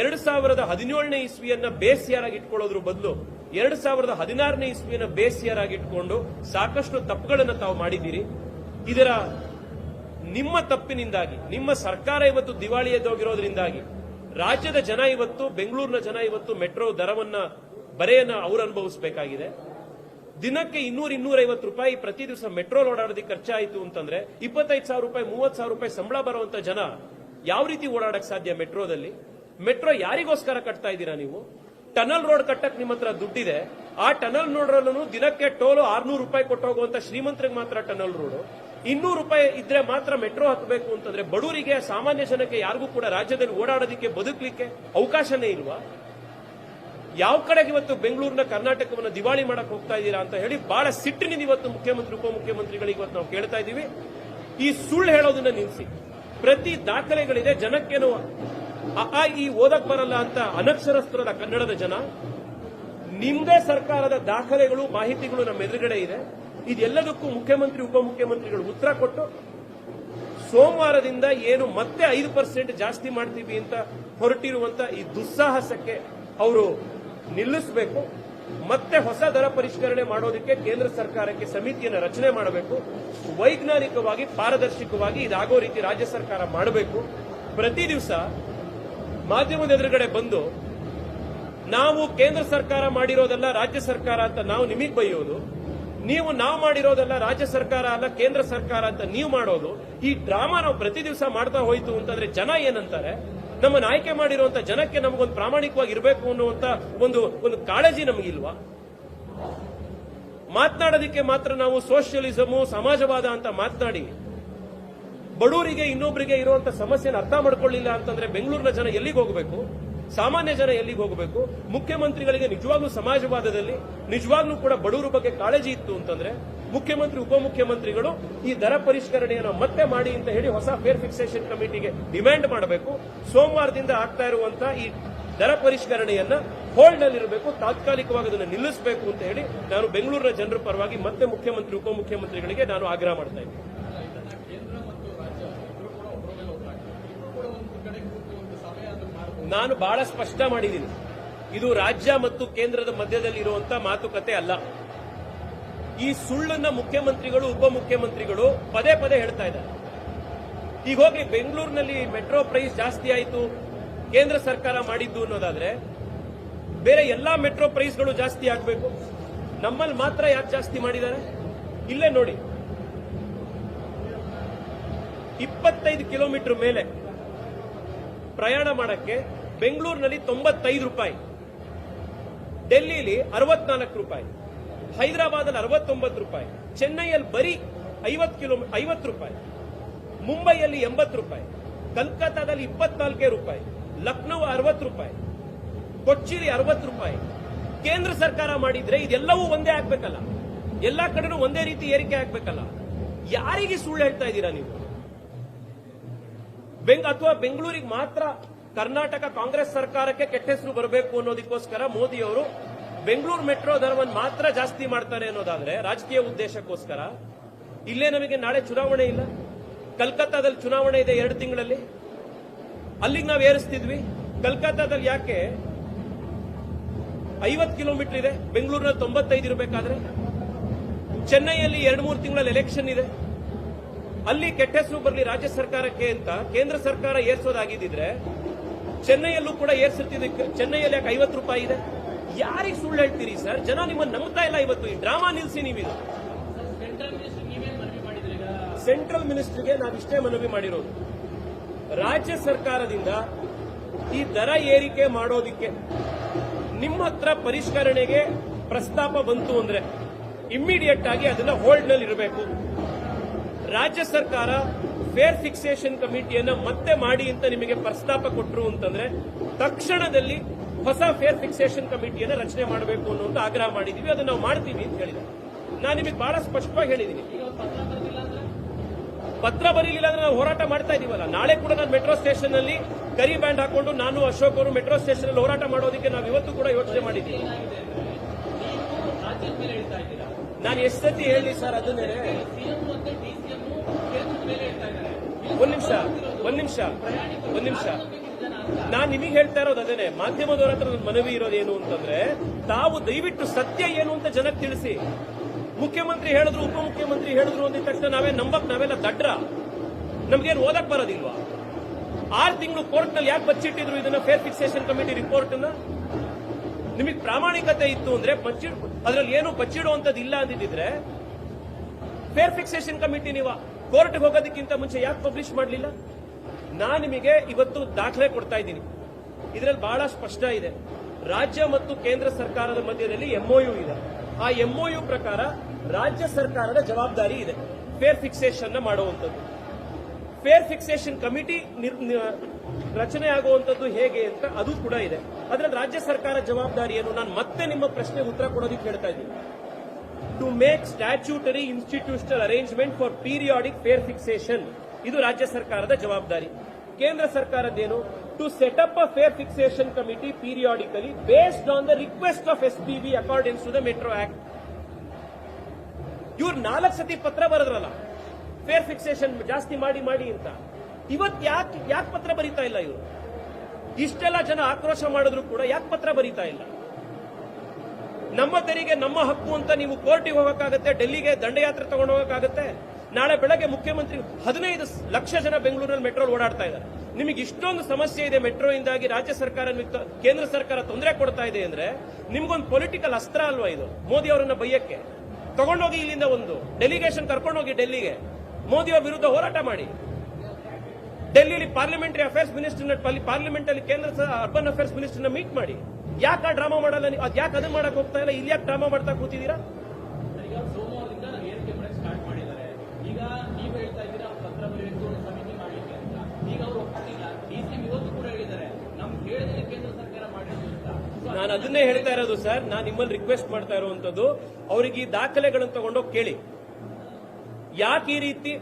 [SPEAKER 1] ಎರಡ್ ಸಾವಿರದ ಹದಿನೇಳನೇ ಇಸ್ವಿಯನ್ನ ಬೇಸ್ ಯಾರಾಗಿ ಇಟ್ಕೊಳ್ಳೋದ್ರ ಬದಲು ಎರಡು ಸಾವಿರದ ಹದಿನಾರನೇ ಇಸ್ವಿಯನ್ನ ಬೇಸ್ ಇಯರ್ ಆಗಿ ಇಟ್ಕೊಂಡು ಸಾಕಷ್ಟು ತಪ್ಪುಗಳನ್ನು ತಾವು ಮಾಡಿದ್ದೀರಿ. ಇದರ ನಿಮ್ಮ ತಪ್ಪಿನಿಂದಾಗಿ, ನಿಮ್ಮ ಸರ್ಕಾರ ಇವತ್ತು ದಿವಾಳಿ ಎದ್ದೋಗಿರೋದ್ರಿಂದಾಗಿ ರಾಜ್ಯದ ಜನ ಇವತ್ತು, ಬೆಂಗಳೂರಿನ ಜನ ಇವತ್ತು ಮೆಟ್ರೋ ದರವನ್ನ, ಬರೆಯನ್ನ ಅವರು ಅನುಭವಿಸಬೇಕಾಗಿದೆ. ದಿನಕ್ಕೆ ಇನ್ನೂರ ಇನ್ನೂರೈವತ್ತು ರೂಪಾಯಿ ಪ್ರತಿ ದಿವಸ ಮೆಟ್ರೋಲ್ ಓಡಾಡೋದಕ್ಕೆ ಖರ್ಚಾಯಿತು ಅಂತಂದ್ರೆ ಇಪ್ಪತ್ತೈದು ಸಾವಿರ ರೂಪಾಯಿ, ಮೂವತ್ತು ಸಾವಿರ ರೂಪಾಯಿ ಸಂಬಳ ಬರುವಂತ ಜನ ಯಾವ ರೀತಿ ಓಡಾಡಕ್ ಸಾಧ್ಯ ಮೆಟ್ರೋದಲ್ಲಿ? ಮೆಟ್ರೋ ಯಾರಿಗೋಸ್ಕರ ಕಟ್ತಾ ಇದ್ದೀರಾ ನೀವು? ಟನಲ್ ರೋಡ್ ಕಟ್ಟಕ್ ನಿಮ್ಮ ಹತ್ರ ದುಡ್ಡಿದೆ. ಆ ಟನಲ್ ನೋಡ್ರಲ್ಲೂ ದಿನಕ್ಕೆ ಟೋಲು ಆರ್ನೂರು ರೂಪಾಯಿ ಕೊಟ್ಟು ಹೋಗುವಂತ ಶ್ರೀಮಂತರಿಗೆ ಮಾತ್ರ ಟನಲ್ ರೋಡ್. ಇನ್ನೂರು ರೂಪಾಯಿ ಇದ್ರೆ ಮಾತ್ರ ಮೆಟ್ರೋ ಹತ್ತಬೇಕು ಅಂತಂದ್ರೆ ಬಡವರಿಗೆ ಸಾಮಾನ್ಯ ಜನಕ್ಕೆ ಯಾರಿಗೂ ಕೂಡ ರಾಜ್ಯದಲ್ಲಿ ಓಡಾಡೋದಕ್ಕೆ ಬದುಕಲಿಕ್ಕೆ ಅವಕಾಶನೇ ಇಲ್ವಾ? ಯಾವ ಕಡೆಗೆ ಇವತ್ತು ಬೆಂಗಳೂರಿನ ಕರ್ನಾಟಕವನ್ನು ದಿವಾಳಿ ಮಾಡಕ್ ಹೋಗ್ತಾ ಇದ್ದೀರಾ ಅಂತ ಹೇಳಿ ಬಹಳ ಸಿಟ್ಟಿನಿಂದ ಇವತ್ತು ಮುಖ್ಯಮಂತ್ರಿ ಉಪಮುಖ್ಯಮಂತ್ರಿಗಳಿಗೆ ಇವತ್ತು ನಾವು ಕೇಳ್ತಾ ಇದ್ದೀವಿ. ಈ ಸುಳ್ಳು ಹೇಳೋದನ್ನ ನಿಲ್ಲಿಸಿ ಪ್ರತಿ ದಾಖಲೆಗಳಿದೆ ಜನಕ್ಕೇನು ಆ, ಈ ಓದಕ್ ಬರಲ್ಲ ಅಂತ ಅನಕ್ಷರಸ್ಥರದ ಕನ್ನಡದ ಜನ ನಿಮ್ದೇ ಸರ್ಕಾರದ ದಾಖಲೆಗಳು ಮಾಹಿತಿಗಳು ನಮ್ಮ ಎದುರುಗಡೆ ಇದೆ. ಇದೆಲ್ಲದಕ್ಕೂ ಮುಖ್ಯಮಂತ್ರಿ, ಉಪಮುಖ್ಯಮಂತ್ರಿಗಳು ಉತ್ತರ ಕೊಟ್ಟು ಸೋಮವಾರದಿಂದ ಏನು ಮತ್ತೆ ಐದು ಪರ್ಸೆಂಟ್ ಜಾಸ್ತಿ ಮಾಡ್ತೀವಿ ಅಂತ ಹೊರಟಿರುವಂತ ಈ ದುಸ್ಸಾಹಸಕ್ಕೆ ಅವರು ನಿಲ್ಲಿಸಬೇಕು. ಮತ್ತೆ ಹೊಸ ದರ ಪರಿಷ್ಕರಣೆ ಮಾಡೋದಕ್ಕೆ ಕೇಂದ್ರ ಸರ್ಕಾರಕ್ಕೆ ಸಮಿತಿಯನ್ನು ರಚನೆ ಮಾಡಬೇಕು. ವೈಜ್ಞಾನಿಕವಾಗಿ, ಪಾರದರ್ಶಕವಾಗಿ ಇದಾಗೋ ರೀತಿ ರಾಜ್ಯ ಸರ್ಕಾರ ಮಾಡಬೇಕು. ಪ್ರತಿ ದಿವಸ ಮಾಧ್ಯಮದ ಎದುರುಗಡೆ ಬಂದು ನಾವು ಕೇಂದ್ರ ಸರ್ಕಾರ ಮಾಡಿರೋದಲ್ಲ, ರಾಜ್ಯ ಸರ್ಕಾರ ಅಂತ ನಾವು ನಿಮಗೆ ಬೈಯೋದು. ನೀವು ನಾವು ಮಾಡಿರೋದಲ್ಲ ರಾಜ್ಯ ಸರ್ಕಾರ ಅಲ್ಲ, ಕೇಂದ್ರ ಸರ್ಕಾರ ಅಂತ ನೀವು ಮಾಡೋದು, ಈ ಡ್ರಾಮಾ ನಾವು ಪ್ರತಿ ದಿವಸ ಮಾಡ್ತಾ ಹೋಯ್ತು ಅಂತಂದ್ರೆ ಜನ ಏನಂತಾರೆ? ನಮ್ಮನ್ನು ಆಯ್ಕೆ ಮಾಡಿರುವಂತ ಜನಕ್ಕೆ ನಮಗೊಂದು ಪ್ರಾಮಾಣಿಕವಾಗಿ ಇರಬೇಕು ಅನ್ನುವಂತ ಒಂದು ಒಂದು ಕಾಳಜಿ ನಮಗಿಲ್ವಾ ಮಾತನಾಡೋದಿಕ್ಕೆ ಮಾತ್ರ ನಾವು ಸೋಷಿಯಲಿಸಮು, ಸಮಾಜವಾದ ಅಂತ ಮಾತನಾಡಿ ಬಡವರಿಗೆ ಇನ್ನೊಬ್ಬರಿಗೆ ಇರುವಂತ ಸಮಸ್ಯೆನ ಅರ್ಥ ಮಾಡ್ಕೊಳ್ಳಿಲ್ಲ ಅಂತಂದ್ರೆ ಬೆಂಗಳೂರಿನ ಜನ ಎಲ್ಲಿಗೆ ಹೋಗಬೇಕು? ಸಾಮಾನ್ಯ ಜನ ಎಲ್ಲಿಗೆ ಹೋಗಬೇಕು? ಮುಖ್ಯಮಂತ್ರಿಗಳಿಗೆ ನಿಜವಾಗ್ಲೂ ಸಮಾಜವಾದದಲ್ಲಿ, ನಿಜವಾಗ್ಲೂ ಕೂಡ ಬಡವರ ಬಗ್ಗೆ ಕಾಳಜಿ ಇತ್ತು ಅಂತಂದ್ರೆ, ಮುಖ್ಯಮಂತ್ರಿ, ಉಪಮುಖ್ಯಮಂತ್ರಿಗಳು ಈ ದರ ಪರಿಷ್ಕರಣೆಯನ್ನು ಮತ್ತೆ ಮಾಡಿ ಅಂತ ಹೇಳಿ ಹೊಸ ಫೇರ್ ಫಿಕ್ಸೇಷನ್ ಕಮಿಟಿಗೆ ಡಿಮ್ಯಾಂಡ್ ಮಾಡಬೇಕು. ಸೋಮವಾರದಿಂದ ಆಗ್ತಾ ಇರುವಂತಹ ಈ ದರ ಪರಿಷ್ಕರಣೆಯನ್ನ ಹೋಲ್ಡ್ ನಲ್ಲಿರಬೇಕು ತಾತ್ಕಾಲಿಕವಾಗಿ ಅದನ್ನು ನಿಲ್ಲಿಸಬೇಕು ಅಂತ ಹೇಳಿ ನಾನು ಬೆಂಗಳೂರಿನ ಜನರ ಪರವಾಗಿ ಮತ್ತೆ ಮುಖ್ಯಮಂತ್ರಿ, ಉಪಮುಖ್ಯಮಂತ್ರಿಗಳಿಗೆ ನಾನು ಆಗ್ರಹ ಮಾಡ್ತಾ ಇದ್ದೀನಿ. ನಾನು ಬಹಳ ಸ್ಪಷ್ಟ ಮಾಡಿದ್ದೀನಿ. ಇದು ರಾಜ್ಯ ಮತ್ತು ಕೇಂದ್ರದ ಮಧ್ಯದಲ್ಲಿ ಇರುವಂತ ಮಾತುಕತೆ ಅಲ್ಲ. ಈ ಸುಳ್ಳನ್ನ ಮುಖ್ಯಮಂತ್ರಿಗಳು, ಉಪಮುಖ್ಯಮಂತ್ರಿಗಳು ಪದೇ ಪದೇ ಹೇಳ್ತಾ ಇದ್ದಾರೆ. ಈಗ ಹೋಗಿ ಬೆಂಗಳೂರಿನಲ್ಲಿ ಮೆಟ್ರೋ ಪ್ರೈಸ್ ಜಾಸ್ತಿ ಆಯಿತು, ಕೇಂದ್ರ ಸರ್ಕಾರ ಮಾಡಿದ್ದು ಅನ್ನೋದಾದ್ರೆ, ಬೇರೆ ಎಲ್ಲಾ ಮೆಟ್ರೋ ಪ್ರೈಸ್ಗಳು ಜಾಸ್ತಿ ಆಗಬೇಕು. ನಮ್ಮಲ್ಲಿ ಮಾತ್ರ ಯಾಕೆ ಜಾಸ್ತಿ ಮಾಡಿದ್ದಾರೆ? ಇಲ್ಲೇ ನೋಡಿ. ಇಪ್ಪತ್ತೈದು ಕಿಲೋಮೀಟರ್ ಮೇಲೆ ಪ್ರಯಾಣ ಮಾಡಕ್ಕೆ ಬೆಂಗಳೂರಿನಲ್ಲಿ ತೊಂಬತ್ತೈದು ರೂಪಾಯಿ, ಡೆಲ್ಲಿಲಿ ಅರವತ್ನಾಲ್ಕು ರೂಪಾಯಿ ಹೈದರಾಬಾದಲ್ಲಿ ಅರವತ್ತೊಂಬತ್ತು ರೂಪಾಯಿ, ಚೆನ್ನೈಯಲ್ಲಿ ಬರೀ ಐವತ್ತು ಕಿಲೋ, ಐವತ್ತು ರೂಪಾಯಿ, ಮುಂಬೈಯಲ್ಲಿ ಎಂಬತ್ತು ರೂಪಾಯಿ, ಕಲ್ಕತ್ತಾದಲ್ಲಿ ಇಪ್ಪತ್ನಾಲ್ಕೇ ರೂಪಾಯಿ ಲಕ್ನೋ ಅರವತ್ತು ರೂಪಾಯಿ, ಕೊಚ್ಚಿಲಿ ಅರವತ್ತು ರೂಪಾಯಿ. ಕೇಂದ್ರ ಸರ್ಕಾರ ಮಾಡಿದ್ರೆ ಇದೆಲ್ಲವೂ ಒಂದೇ ಆಗ್ಬೇಕಲ್ಲ. ಎಲ್ಲಾ ಕಡೆನೂ ಒಂದೇ ರೀತಿ ಏರಿಕೆ ಆಗ್ಬೇಕಲ್ಲ. ಯಾರಿಗೆ ಸುಳ್ಳು ಹೇಳ್ತಾ ಇದ್ದೀರಾ ನೀವು? ಅಥವಾ ಬೆಂಗಳೂರಿಗೆ ಮಾತ್ರ ಕರ್ನಾಟಕ ಕಾಂಗ್ರೆಸ್ ಸರ್ಕಾರಕ್ಕೆ ಕೆಟ್ಟ ಹೆಸರು ಬರಬೇಕು ಅನ್ನೋದಕ್ಕೋಸ್ಕರ ಮೋದಿ ಅವರು ಬೆಂಗಳೂರು ಮೆಟ್ರೋ ದರವನ್ನು ಮಾತ್ರ ಜಾಸ್ತಿ ಮಾಡ್ತಾರೆ ಅನ್ನೋದಾದ್ರೆ ರಾಜಕೀಯ ಉದ್ದೇಶಕ್ಕೋಸ್ಕರ? ಇಲ್ಲೇ ನಮಗೆ ನಾಳೆ ಚುನಾವಣೆ ಇಲ್ಲ. ಕಲ್ಕತ್ತಾದಲ್ಲಿ ಚುನಾವಣೆ ಇದೆ ಎರಡು ತಿಂಗಳಲ್ಲಿ. ಅಲ್ಲಿಗೆ ನಾವು ಏರಿಸ್ತಿದ್ವಿ. ಕಲ್ಕತ್ತಾದಲ್ಲಿ ಯಾಕೆ ಐವತ್ತು ಕಿಲೋಮೀಟರ್ ಇದೆ? ಬೆಂಗಳೂರಿನಲ್ಲಿ ತೊಂಬತ್ತೈದು ಇರಬೇಕಾದ್ರೆ. ಚೆನ್ನೈಯಲ್ಲಿ ಎರಡು ಮೂರು ತಿಂಗಳಲ್ಲಿ ಎಲೆಕ್ಷನ್ ಇದೆ. ಅಲ್ಲಿ ಕೆಟ್ಟ ಹೆಸರು ಬರಲಿ ರಾಜ್ಯ ಸರ್ಕಾರಕ್ಕೆ ಅಂತ ಕೇಂದ್ರ ಸರ್ಕಾರ ಏರ್ಸೋದಾಗಿದ್ದಿದ್ರೆ ಚೆನ್ನೈಯಲ್ಲೂ ಕೂಡ ಏರ್ಸಿರ್ತಿದೆ. ಚೆನ್ನೈಯಲ್ಲಿ ಯಾಕೆ ಐವತ್ತು ರೂಪಾಯಿ ಇದೆ? ಯಾರಿಗೆ ಸುಳ್ಳು ಹೇಳ್ತೀರಿ ಸರ್? ಜನ ನಿಮ್ಮನ್ನು ನಂಬ್ತಾ ಇಲ್ಲ ಇವತ್ತು. ಈ ಡ್ರಾಮಾ ನಿಲ್ಸಿ ನೀವಿದು. ಸೆಂಟ್ರಲ್ ಮಿನಿಸ್ಟರ್ಗೆ ನಾವಿಷ್ಟೇ ಮನವಿ ಮಾಡಿರೋದು. ರಾಜ್ಯ ಸರ್ಕಾರದಿಂದ ಈ ದರ ಏರಿಕೆ ಮಾಡೋದಿಕ್ಕೆ ನಿಮ್ಮ ಹತ್ರ ಪರಿಷ್ಕರಣೆಗೆ ಪ್ರಸ್ತಾಪ ಬಂತು ಅಂದ್ರೆ ಇಮ್ಮಿಡಿಯೇಟ್ ಆಗಿ ಅದನ್ನ ಹೋಲ್ಡ್ನಲ್ಲಿ ಇರಬೇಕು ರಾಜ್ಯ ಸರ್ಕಾರ ಫೇರ್ ಫಿಕ್ಸೇಷನ್ ಕಮಿಟಿಯನ್ನ ಮತ್ತೆ ಮಾಡಿ ಅಂತ ನಿಮಗೆ ಪ್ರಸ್ತಾಪ ಕೊಟ್ಟರು ಅಂತಂದ್ರೆ ತಕ್ಷಣದಲ್ಲಿ ಹೊಸ ಫೇರ್ ಫಿಕ್ಸೇಷನ್ ಕಮಿಟಿಯನ್ನ ರಚನೆ ಮಾಡಬೇಕು ಅನ್ನೋ ಒಂದು ಆಗ್ರಹ ಮಾಡಿದೀವಿ. ಅದನ್ನ ನಾವು ಮಾಡ್ತೀವಿ ಅಂತ ಹೇಳಿದೆ ನಾನು ನಿಮಗೆ ಬಹಳ ಸ್ಪಷ್ಟವಾಗಿ ಹೇಳಿದ್ದೀನಿ. ಪತ್ರ ಬರೀಲಿಲ್ಲ ಅಂದ್ರೆ ನಾವು ಹೋರಾಟ ಮಾಡ್ತಾ ಇದೀವಲ್ಲ. ನಾಳೆ ಕೂಡ ನಾನು ಮೆಟ್ರೋ ಸ್ಟೇಷನ್ ಅಲ್ಲಿ ಕರಿ ಬ್ಯಾಂಡ್ ಹಾಕೊಂಡು ನಾನು ಅಶೋಕ್ ಅವರು ಮೆಟ್ರೋ ಸ್ಟೇಷನ್ ಅಲ್ಲಿ ಹೋರಾಟ ಮಾಡೋದಕ್ಕೆ ನಾವು ಇವತ್ತು ಕೂಡ ಯೋಚನೆ ಮಾಡಿದ್ದೀವಿ. ನಾನು ಎಷ್ಟು ಸತಿ ಹೇಳಿ ಸರ್ ಅದನ್ನೇ ಒಂದ್ ನಿಮಿಷ ಒಂದ್ ನಿಮಿಷ ಒಂದ್ ನಿಮಿಷ. ನಾನ್ ನಿಮಗೆ ಹೇಳ್ತಾ ಇರೋದು ಅದೇನೆ, ಮಾಧ್ಯಮದವರ ಹತ್ರ ನನ್ನ ಮನವಿ ಇರೋದೇನು ಅಂತಂದ್ರೆ, ತಾವು ದಯವಿಟ್ಟು ಸತ್ಯ ಏನು ಅಂತ ಜನಕ್ಕೆ ತಿಳಿಸಿ. ಮುಖ್ಯಮಂತ್ರಿ ಹೇಳಿದ್ರು, ಉಪಮುಖ್ಯಮಂತ್ರಿ ಹೇಳಿದ್ರು ಅಂದಿದ ತಕ್ಷಣ ನಾವೇ ನಂಬಕ್ ನಾವೆಲ್ಲ ದಡ್ರ. ನಮ್ಗೇನು ಓದಕ್ ಬರೋದಿಲ್ವಾ? ಆರು ತಿಂಗಳು ಕೋರ್ಟ್ನಲ್ಲಿ ಯಾಕೆ ಬಚ್ಚಿಟ್ಟಿದ್ರು ಇದನ್ನ ಫೇರ್ ಫಿಕ್ಸೇಷನ್ ಕಮಿಟಿ ರಿಪೋರ್ಟ್ ನಿಮಗೆ ಪ್ರಾಮಾಣಿಕತೆ ಇತ್ತು ಅಂದ್ರೆ ಬಚ್ಚಿಡ್, ಅದ್ರಲ್ಲಿ ಏನು ಬಚ್ಚಿಡುವಂತದ್ದು ಇಲ್ಲ ಅಂದಿದ್ರೆ ಫೇರ್ ಫಿಕ್ಸೇಷನ್ ಕಮಿಟಿ ನೀವು ಕೋರ್ಟ್ಗೆ ಹೋಗೋದಕ್ಕಿಂತ ಮುಂಚೆ ಯಾಕೆ ಪಬ್ಲಿಷ್ ಮಾಡಲಿಲ್ಲ? ನಾನು ನಿಮಗೆ ಇವತ್ತು ದಾಖಲೆ ಕೊಡ್ತಾ ಇದ್ದೀನಿ. ಇದರಲ್ಲಿ ಬಹಳ ಸ್ಪಷ್ಟ ಇದೆ. ರಾಜ್ಯ ಮತ್ತು ಕೇಂದ್ರ ಸರ್ಕಾರದ ಮಧ್ಯದಲ್ಲಿ ಎಂಒಯು ಇದೆ. ಆ ಎಂಒಯು ಪ್ರಕಾರ ರಾಜ್ಯ ಸರ್ಕಾರದ ಜವಾಬ್ದಾರಿ ಇದೆ. ಫೇರ್ ಫಿಕ್ಸೇಷನ್ ಮಾಡುವಂಥದ್ದು. ಫೇರ್ ಫಿಕ್ಸೇಷನ್ ಕಮಿಟಿ ರಚನೆ ಆಗುವಂಥದ್ದು ಹೇಗೆ ಅಂತ ಅದು ಕೂಡ ಇದೆ. ಅದರಲ್ಲಿ ರಾಜ್ಯ ಸರ್ಕಾರ ಜವಾಬ್ದಾರಿಯನ್ನು ನಾನು ಮತ್ತೆ ನಿಮ್ಮ ಪ್ರಶ್ನೆಗೆ ಉತ್ತರ ಕೊಡೋದಕ್ಕೆ ಹೇಳ್ತಾ ಇದ್ದೀನಿ. To make statutory institutional arrangement for periodic fare fixation ಇದು ರಾಜ್ಯ ಸರ್ಕಾರದ ಜವಾಬ್ದಾರಿ. ಕೇಂದ್ರ ಸರ್ಕಾರದ್ದೇನು? To set up a fare fixation committee periodically based on the request of S P B accordings to the metro act ಇವ್ರು ನಾಲ್ಕು ಸತಿ ಪತ್ರ ಬರೆದ್ರಲ್ಲ. ಫೇರ್ ಫಿಕ್ಸೇಷನ್ ಜಾಸ್ತಿ ಮಾಡಿ ಮಾಡಿ ಅಂತ. ಇವತ್ ಯಾಕೆ ಯಾಕೆ ಪತ್ರ ಬರೀತಾ ಇಲ್ಲ ಇವರು? ಇಷ್ಟೆಲ್ಲ ಜನ ಆಕ್ರೋಶ ಮಾಡಿದ್ರು ಕೂಡ ಯಾಕೆ ಪತ್ರ ಬರೀತಾ ಇಲ್ಲ? ನಮ್ಮ ತೆರಿಗೆ, ನಮ್ಮ ಹಕ್ಕು ಅಂತ ನೀವು ಕೋರ್ಟಿಗೆ ಹೋಗಕ್ಕಾಗತ್ತೆ, ಡೆಲ್ಲಿಗೆ ದಂಡಯಾತ್ರೆ ತಗೊಂಡು ಹೋಗಕ್ಕಾಗತ್ತೆ. ನಾಳೆ ಬೆಳಗ್ಗೆ ಮುಖ್ಯಮಂತ್ರಿ ಹದಿನೈದು ಲಕ್ಷ ಜನ ಬೆಂಗಳೂರಲ್ಲಿ ಮೆಟ್ರೋ ಓಡಾಡ್ತಾ ಇದ್ದಾರೆ. ನಿಮಗೆ ಇಷ್ಟೊಂದು ಸಮಸ್ಯೆ ಇದೆ ಮೆಟ್ರೋ ಇಂದಾಗಿ ರಾಜ್ಯ ಸರ್ಕಾರ ಕೇಂದ್ರ ಸರ್ಕಾರ ತೊಂದರೆ ಕೊಡ್ತಾ ಇದೆ ಅಂದ್ರೆ ನಿಮ್ಗೊಂದು ಪೊಲಿಟಿಕಲ್ ಅಸ್ತ್ರ ಅಲ್ವಾ ಇದು? ಮೋದಿ ಅವರನ್ನ ಬೈಯಕ್ಕೆ. ತಗೊಂಡೋಗಿ ಇಲ್ಲಿಂದ ಒಂದು ಡೆಲಿಗೇಷನ್ ಕರ್ಕೊಂಡೋಗಿ ಡೆಲ್ಲಿಗೆ. ಮೋದಿ ಅವರ ವಿರುದ್ಧ ಹೋರಾಟ ಮಾಡಿ. ಡೆಲ್ಲಿಲಿ ಪಾರ್ಲಿಮೆಂಟರಿ ಅಫೇರ್ಸ್ ಮಿನಿಸ್ಟರ್ನ ಪಾರ್ಲಿಮೆಂಟ್ ಅಲ್ಲಿ ಕೇಂದ್ರ ಅರ್ಬನ್ ಅಫೇರ್ಸ್ ಮಿನಿಸ್ಟರ್ನ ಮೀಟ್ ಮಾಡಿ. ಯಾಕೆ ಆ ಡ್ರಾಮಾ ಮಾಡಲ್ಲ ನೀವು? ಅದ್ ಯಾಕೆ ಅದನ್ನ ಮಾಡಕ್ ಹೋಗ್ತಾ ಇಲ್ಲ? ಇಲ್ಲಿ ಯಾಕೆ ಡ್ರಾಮಾ ಮಾಡ್ತಾ ಕೂತಿದ್ದೀರಾ? ನಾನು ಅದನ್ನೇ ಹೇಳ್ತಾ ಇರೋದು ಸರ್ ನಾನು ನಿಮ್ಮಲ್ಲಿ ರಿಕ್ವೆಸ್ಟ್ ಮಾಡ್ತಾ ಇರುವಂತದ್ದು ಅವರಿಗೆ ಈ ದಾಖಲೆಗಳನ್ನು ತಗೊಂಡೋಗಿ ಕೇಳಿ. ಯಾಕೆ ಈ ರೀತಿ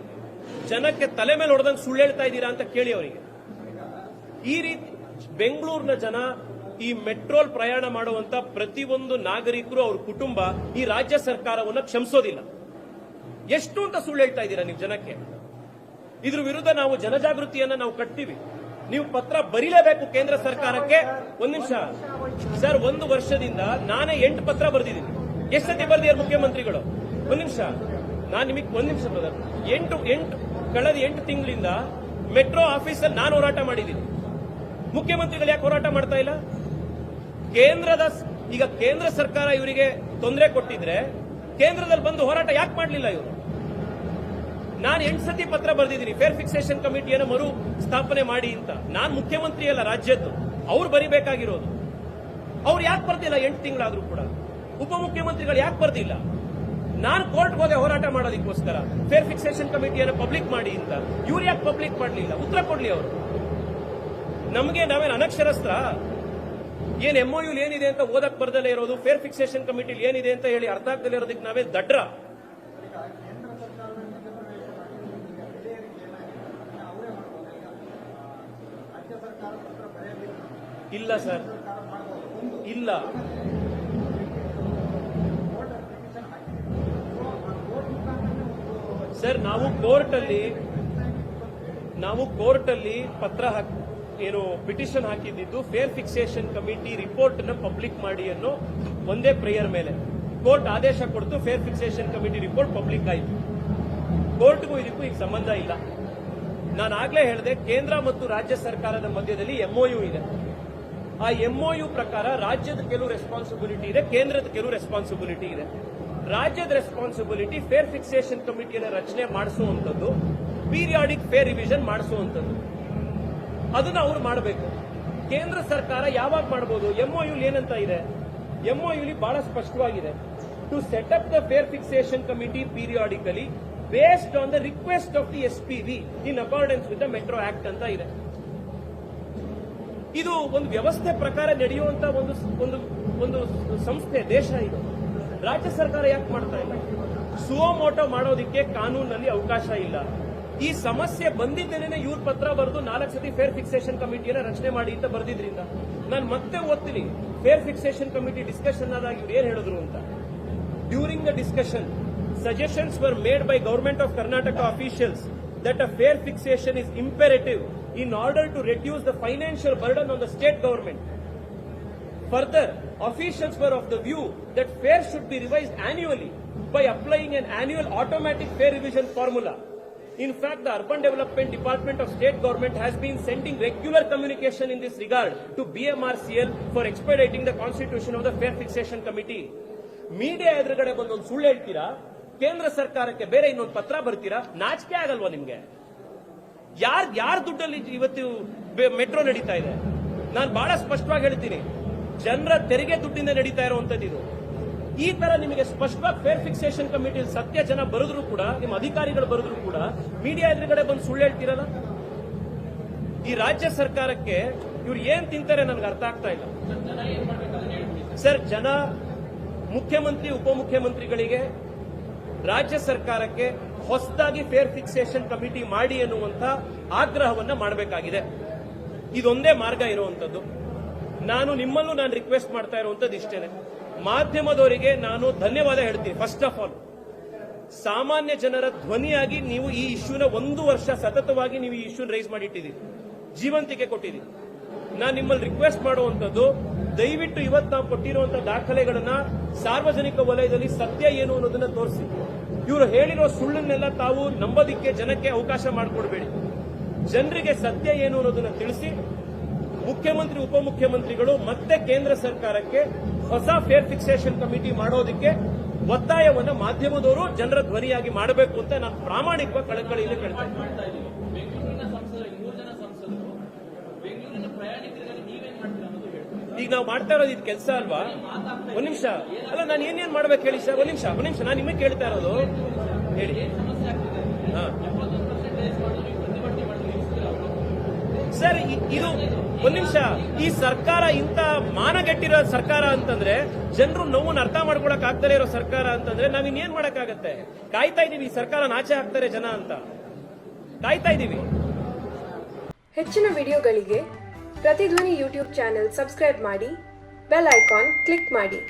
[SPEAKER 1] ಜನಕ್ಕೆ ತಲೆ ಮೇಲೆ ಹೊಡೆದಂಗೆ ಸುಳ್ಳು ಹೇಳ್ತಾ ಇದ್ದೀರಾ ಅಂತ ಕೇಳಿ ಅವರಿಗೆ. ಈ ರೀತಿ ಬೆಂಗಳೂರಿನ ಜನ ಈ ಮೆಟ್ರೋಲ್ ಪ್ರಯಾಣ ಮಾಡುವಂತ ಪ್ರತಿಯೊಂದು ನಾಗರಿಕರು ಅವ್ರ ಕುಟುಂಬ ಈ ರಾಜ್ಯ ಸರ್ಕಾರವನ್ನ ಕ್ಷಮಿಸೋದಿಲ್ಲ. ಎಷ್ಟು ಅಂತ ಸುಳ್ಳು ಹೇಳ್ತಾ ಇದ್ದೀರಾ ನೀವು ಜನಕ್ಕೆ? ಇದ್ರ ವಿರುದ್ಧ ನಾವು ಜನಜಾಗೃತಿಯನ್ನ ನಾವು ಕಟ್ತೀವಿ. ನೀವು ಪತ್ರ ಬರೀಲೇಬೇಕು ಕೇಂದ್ರ ಸರ್ಕಾರಕ್ಕೆ. ಒಂದ್ ನಿಮಿಷ. ಸರ್, ಒಂದು ವರ್ಷದಿಂದ ನಾನೇ ಎಂಟು ಪತ್ರ ಬರೆದಿದ್ದೀನಿ. ಎಷ್ಟು ಸತಿ ಬರ್ದಿದ್ದಾರೆ ಮುಖ್ಯಮಂತ್ರಿಗಳು? ಒಂದ್ ನಿಮಿಷ. ನಾನು ನಿಮಗೆ ಒಂದ್ ನಿಮಿಷ ಬ್ರದರ್ ಎಂಟು ಎಂಟು, ಕಳೆದ ಎಂಟು ತಿಂಗಳಿಂದ ಮೆಟ್ರೋ ಆಫೀಸಲ್ಲಿ ನಾನು ಹೋರಾಟ ಮಾಡಿದ್ದೀನಿ. ಮುಖ್ಯಮಂತ್ರಿಗಳು ಯಾಕೆ ಹೋರಾಟ ಮಾಡ್ತಾ ಇಲ್ಲ? ಕೇಂದ್ರದ ಈಗ ಕೇಂದ್ರ ಸರ್ಕಾರ ಇವರಿಗೆ ತೊಂದರೆ ಕೊಟ್ಟಿದ್ರೆ ಕೇಂದ್ರದಲ್ಲಿ ಬಂದು ಹೋರಾಟ ಯಾಕೆ ಮಾಡಲಿಲ್ಲ ಇವರು? ನಾನು ಎಂಟು ಸತಿ ಪತ್ರ ಬರೆದಿದ್ದೀನಿ ಫೇರ್ ಫಿಕ್ಸೇಷನ್ ಕಮಿಟಿಯನ್ನು ಮರು ಸ್ಥಾಪನೆ ಮಾಡಿ ಅಂತ. ನಾನು ಮುಖ್ಯಮಂತ್ರಿ ಅಲ್ಲ ರಾಜ್ಯದ್ದು. ಅವ್ರು ಬರಿಬೇಕಾಗಿರೋದು. ಅವ್ರು ಯಾಕೆ ಬರ್ತಿಲ್ಲ ಎಂಟು ತಿಂಗಳಾದ್ರೂ ಕೂಡ? ಉಪಮುಖ್ಯಮಂತ್ರಿಗಳು ಯಾಕೆ ಬರ್ದಿಲ್ಲ? ನಾನು ಕೋರ್ಟ್ ಹೋದೆ ಹೋರಾಟ ಮಾಡೋದಕ್ಕೋಸ್ಕರ ಫೇರ್ ಫಿಕ್ಸೇಷನ್ ಕಮಿಟಿಯನ್ನು ಪಬ್ಲಿಕ್ ಮಾಡಿ ಅಂತ. ಇವ್ರು ಯಾಕೆ ಪಬ್ಲಿಕ್ ಮಾಡಲಿಲ್ಲ? ಉತ್ತರ ಕೊಡ್ಲಿ ಅವರು. ನಮಗೆ ನಾವೇನು ಅನಕ್ಷರಸ್ತ್ರ? ಏನ್ ಎಂಒಯು ಏನಿದೆ ಅಂತ ಓದಕ್ ಬರ್ದಲ್ಲೇ ಇರೋದು? ಫೇರ್ ಫಿಕ್ಸೇಷನ್ ಕಮಿಟಿಲಿ ಏನಿದೆ ಅಂತ ಹೇಳಿ ಅರ್ಥ ಆಗ್ದಲೇ ಇರೋದಕ್ಕೆ ನಾವೇ ದಡ್ರ. ಇಲ್ಲ ಸರ್. ಇಲ್ಲ. ಸರ್, ನಾವು ಕೋರ್ಟ್ ಅಲ್ಲಿ ನಾವು ಕೋರ್ಟ್ ಅಲ್ಲಿ ಪತ್ರ ಹಾಕಿ ಏನು ಪಿಟಿಷನ್ ಹಾಕಿದ್ದು ಫೇರ್ ಫಿಕ್ಸೇಷನ್ ಕಮಿಟಿ ರಿಪೋರ್ಟ್ನ ಪಬ್ಲಿಕ್ ಮಾಡಿ ಅನ್ನೋ ಒಂದೇ ಪ್ರೇಯರ್ ಮೇಲೆ. ಕೋರ್ಟ್ ಆದೇಶ ಕೊಡ್ತು fare fixation committee report public ಆಯಿತು. ಕೋರ್ಟ್ಗೂ ಇದಕ್ಕೂ ಈಗ ಸಂಬಂಧ ಇಲ್ಲ. ನಾನು ಆಗ್ಲೇ ಹೇಳಿದೆ, ಕೇಂದ್ರ ಮತ್ತು ರಾಜ್ಯ ಸರ್ಕಾರದ ಮಧ್ಯದಲ್ಲಿ ಎಂಒಯು ಇದೆ. ಆ ಎಂಒಯು ಪ್ರಕಾರ ರಾಜ್ಯದ ಕೆಲವು ರೆಸ್ಪಾನ್ಸಿಬಿಲಿಟಿ ಇದೆ, ಕೇಂದ್ರದ ಕೆಲವು ರೆಸ್ಪಾನ್ಸಿಬಿಲಿಟಿ ಇದೆ. ರಾಜ್ಯದ ರೆಸ್ಪಾನ್ಸಿಬಿಲಿಟಿ ಫೇರ್ ಫಿಕ್ಸೇಷನ್ ಕಮಿಟಿಯನ್ನು ರಚನೆ ಮಾಡಿಸುವಂಥದ್ದು ಪೀರಿಯಾಡಿಕ್ ಫೇರ್ ರಿವಿಷನ್ ಮಾಡಿಸುವಂಥದ್ದು ಅದನ್ನ ಅವ್ರು ಮಾಡಬೇಕು. ಕೇಂದ್ರ ಸರ್ಕಾರ ಯಾವಾಗ ಮಾಡಬಹುದು ಎಂಒಯು ಏನಂತ ಇದೆ? ಎಂಒಯುಲಿ ಬಹಳ ಸ್ಪಷ್ಟವಾಗಿದೆ. To set up the fare fixation committee periodically based on the request of the S P in accordance with the metro act ಅಂತ ಇದೆ. ಇದು ಒಂದು ವ್ಯವಸ್ಥೆ ಪ್ರಕಾರ ನಡೆಯುವಂತ ಒಂದು ಒಂದು ಒಂದು ಸಂಸ್ಥೆ, ದೇಶ ಇದು. ರಾಜ್ಯ ಸರ್ಕಾರ ಯಾಕೆ ಮಾಡ್ತಾ ಇಲ್ಲ ಸುವಮೋಟೋ ಮಾಡೋದಿಕ್ಕೆ ಕಾನೂನಲ್ಲಿ ಅವಕಾಶ ಇಲ್ಲ. ಈ ಸಮಸ್ಯೆ ಬಂದಿದ್ದೇನೆ ಇವ್ರ ಪತ್ರ ಬರೆದು ನಾಲ್ಕು ಸತಿ ಫೇರ್ ಫಿಕ್ಸೇಷನ್ ಕಮಿಟಿಯ ರಚನೆ ಮಾಡಿ ಅಂತ ಬರೆದಿದ್ರಿಂದ ನಾನು ಮತ್ತೆ ಓದ್ತೀನಿ. ಫೇರ್ ಫಿಕ್ಸೇಷನ್ ಕಮಿಟಿ ಡಿಸ್ಕಷನ್ ಆದಾಗ ಇವ್ರು ಏನ್ ಹೇಳಿದ್ರು ಅಂತ? During the discussion suggestions were made by government of Karnataka officials that a fare fixation is imperative in order to reduce the financial burden on the state government further officials were of the view that fare should be revise annually by applying an annual automatic fare revision formula In fact, the Urban Development Department of State Government has been sending regular communication in this regard to BMRCL for expediting the constitution of the Fair Fixation Committee. Media ಎದುರುಗಡೆ ಬಂದೊಂದು ಸುಳ್ಳು ಹೇಳ್ತೀರಾ ಕೇಂದ್ರ ಸರ್ಕಾರಕ್ಕೆ ಬೇರೆ ಇನ್ನೊಂದು ಪತ್ರ ಬರ್ತೀರಾ ನಾಚಿಕೆ ಆಗಲ್ವಾ ನಿಮ್ಗೆ ಯಾರ್ ಯಾರ ದುಡ್ಡಲ್ಲಿ ಇವತ್ತು ಮೆಟ್ರೋ ನಡೀತಾ ಇದೆ ನಾನು ಬಹಳ ಸ್ಪಷ್ಟವಾಗಿ ಹೇಳ್ತೀನಿ ಜನರ ತೆರಿಗೆ ದುಡ್ಡಿಂದ ನಡೀತಾ ಇರುವಂತದ್ದು ಇದು ಈ ತರ ನಿಮಗೆ ಸ್ಪಷ್ಟವಾಗಿ ಫೇರ್ ಫಿಕ್ಸೇಷನ್ ಕಮಿಟಿ ಸತ್ಯ ಜನ ಬರೆದ್ರು ಕೂಡ, ನಿಮ್ಮ ಅಧಿಕಾರಿಗಳು ಬರೆದ್ರು ಕೂಡ ಮೀಡಿಯಾ ಎದುರುಗಡೆ ಬಂದು ಸುಳ್ಳು ಹೇಳ್ತೀರಲ್ಲ? ಈ ರಾಜ್ಯ ಸರ್ಕಾರಕ್ಕೆ ಇವ್ರು ಏನ್ ತಿಂತಾರೆ ನನಗೆ ಅರ್ಥ ಆಗ್ತಾ ಇಲ್ಲ. ಸರ್, ಜನ ಮುಖ್ಯಮಂತ್ರಿ, ಉಪಮುಖ್ಯಮಂತ್ರಿಗಳಿಗೆ ರಾಜ್ಯ ಸರ್ಕಾರಕ್ಕೆ ಹೊಸದಾಗಿ ಫೇರ್ ಫಿಕ್ಸೇಷನ್ ಕಮಿಟಿ ಮಾಡಿ ಎನ್ನುವಂತ ಆಗ್ರಹವನ್ನ ಮಾಡಬೇಕಾಗಿದೆ. ಇದೊಂದೇ ಮಾರ್ಗ ಇರುವಂತದ್ದು. ನಾನು ನಿಮ್ಮಲ್ಲೂ ನಾನು ರಿಕ್ವೆಸ್ಟ್ ಮಾಡ್ತಾ ಇರುವಂತದ್ದು ಇಷ್ಟೇನೆ. ಮಾಧ್ಯಮದವರಿಗೆ ನಾನು ಧನ್ಯವಾದ ಹೇಳ್ತೀನಿ. ಫಸ್ಟ್ ಆಫ್ ಆಲ್ ಸಾಮಾನ್ಯ ಜನರ ಧ್ವನಿಯಾಗಿ ನೀವು ಈ ಇಶ್ಯೂನ ಒಂದು ವರ್ಷ ಸತತವಾಗಿ ನೀವು ಈ ಇಶ್ಯೂನ ರೈಸ್ ಮಾಡಿಟ್ಟಿದ್ದೀರಿ. ಜೀವಂತಿಕೆ ಕೊಟ್ಟಿದ್ದೀರಿ. ನಾನು ನಿಮ್ಮಲ್ಲಿ ರಿಕ್ವೆಸ್ಟ್ ಮಾಡುವಂತದ್ದು ದಯವಿಟ್ಟು ಇವತ್ತು ನಾವು ಕೊಟ್ಟಿರುವಂತಹ ದಾಖಲೆಗಳನ್ನ ಸಾರ್ವಜನಿಕ ವಲಯದಲ್ಲಿ ಸತ್ಯ ಏನು ಅನ್ನೋದನ್ನ ತೋರಿಸಿ. ಇವರು ಹೇಳಿರೋ ಸುಳ್ಳನ್ನೆಲ್ಲ ತಾವು ನಂಬೋದಿಕ್ಕೆ ಜನಕ್ಕೆ ಅವಕಾಶ ಮಾಡಿಕೊಡ್ಬೇಡಿ. ಜನರಿಗೆ ಸತ್ಯ ಏನು ಅನ್ನೋದನ್ನ ತಿಳಿಸಿ ಮುಖ್ಯಮಂತ್ರಿ ಉಪಮುಖ್ಯಮಂತ್ರಿಗಳು ಮತ್ತೆ ಕೇಂದ್ರ ಸರ್ಕಾರಕ್ಕೆ ಹೊಸ ಫೇರ್ ಫಿಕ್ಸೇಷನ್ ಕಮಿಟಿ ಮಾಡೋದಕ್ಕೆ ಒತ್ತಾಯವನ್ನ ಮಾಧ್ಯಮದವರು ಜನರ ಧ್ವನಿಯಾಗಿ ಮಾಡಬೇಕು ಅಂತ ನಾನು ಪ್ರಾಮಾಣಿಕವಾಗಿ
[SPEAKER 2] ಕಳಕಳಿಯಲ್ಲಿ ಕೇಳ್ತಾ
[SPEAKER 1] ಈಗ ನಾವು ಮಾಡ್ತಾ ಇರೋದು ಇದು ಕೆಲಸ ಅಲ್ವಾ? ಒಂದ್ ನಿಮಿಷ. ಅಲ್ಲ ನಾನು ಏನೇನ್ ಮಾಡ್ಬೇಕು ಹೇಳಿ ಸರ್? ಒಂದ್ ನಿಮಿಷ ಒಂದ್ ನಿಮಿಷ. ನಾನು ನಿಮಗೆ ಕೇಳ್ತಾ ಇರೋದು. ಹೇಳಿ. ಸರ್ ಇದು ಒಂದ್ ನಿಮಿಷ. ಈ ಸರ್ಕಾರ ಇಂತ ಮಾನಗೆಟ್ಟಿರೋ ಸರ್ಕಾರ ಅಂತಂದ್ರೆ ಜನರು ನೋವನ್ನು ಅರ್ಥ ಮಾಡ್ಕೊಳಕ್ ಆಗ್ತಾರೆ ಇರೋ ಸರ್ಕಾರ ಅಂತಂದ್ರೆ ನಾವ್ ಇನ್ನೇನ್ ಮಾಡಕ್ಕಾಗತ್ತೆ? ಕಾಯ್ತಾ ಇದೀವಿ, ಈ ಸರ್ಕಾರ ನಾಚೆ ಹಾಕ್ತಾರೆ ಜನ ಅಂತ. ಕಾಯ್ತಾ ಇದೀವಿ.
[SPEAKER 3] ಹೆಚ್ಚಿನ ವಿಡಿಯೋಗಳಿಗೆ ಪ್ರತಿಧ್ವನಿ ಯೂಟ್ಯೂಬ್ ಚಾನೆಲ್ ಸಬ್ಸ್ಕ್ರೈಬ್ ಮಾಡಿ, ಬೆಲ್ ಐಕಾನ್ ಕ್ಲಿಕ್ ಮಾಡಿ.